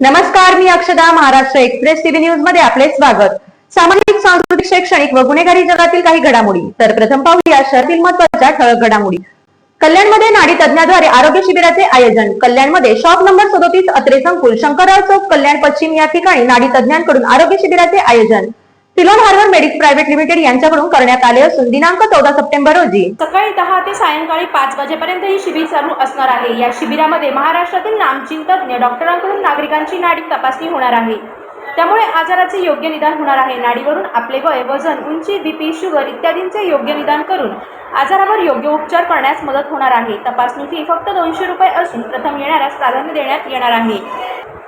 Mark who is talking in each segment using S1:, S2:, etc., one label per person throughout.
S1: नमस्कार मी अक्षदा Maharashtra express TV न्यूजमध्ये आपले स्वागत. सामाजिक सांस्कृतिक शैक्षणिक व गुन्हेगारी जगातील काही घडामोडी. तर प्रथम पाहूया शहरातील महत्त्वाच्या ठळक घडामोडी. कल्याणमध्ये नाडी तज्ञाद्वारे आरोग्य शिबिराचे आयोजन. कल्याणमध्ये शॉप नंबर सदोतीस अत्रे संकुल शंकरराव चौक कल्याण पश्चिम या ठिकाणी नाडी तज्ञांकडून आरोग्य शिबिराचे आयोजन. Ceylon Harbour Medics Private Limited यांच्याकडून करण्यात आले असून दिनांक चौदा सप्टेंबर रोजी
S2: सकाळी दहा ते सायंकाळी पाच वाजेपर्यंत ही शिबिर चालू असणार आहे. या शिबिरामध्ये महाराष्ट्रातील नामचीन तज्ज्ञ डॉक्टरांकडून नागरिकांची नाडी तपासणी होणार आहे. त्यामुळे आजाराचे योग्य निदान होणार आहे. नाडीवरून आपले वय वजन उंची बीपी शुगर इत्यादींचे योग्य निदान करून आजारावर योग्य उपचार करण्यास मदत होणार आहे. तपासणी फी फक्त दोनशे रुपये असून प्रथम येणाऱ्यास प्राधान्य देण्यात येणार आहे.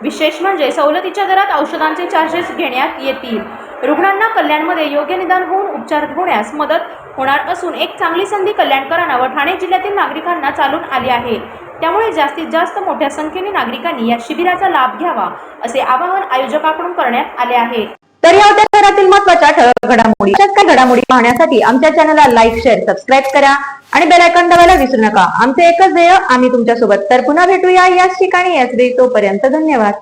S2: विशेष म्हणजे सवलतीच्या दरात औषधांचे चार्जेस घेण्यात येतील. रुग्णांना कल्याणमध्ये योग्य निदान होऊन उपचार होण्यास मदत होणार असून एक चांगली संधी कल्याणकरांना व ठाणे जिल्ह्यातील नागरिकांना चालून आली आहे. त्यामुळे जास्तीत जास्त मोठ्या संख्येने नागरिकांनी या शिबिराचा लाभ घ्यावा असे आवाहन आयोजकाकडून करण्यात आले आहे.
S1: तर या होत्या शहरातील महत्त्वाच्या ठळक घडामोडी घडामोडी पाहण्यासाठी आमच्या चॅनलला लाईक शेअर सबस्क्राईब करा आणि बेल आयकॉन दाबायला विसरू नका. आमचे एकच ध्येय आम्ही तुमच्यासोबत तर पुन्हा भेटूया याच ठिकाणी. याच वेळी तोपर्यंत धन्यवाद.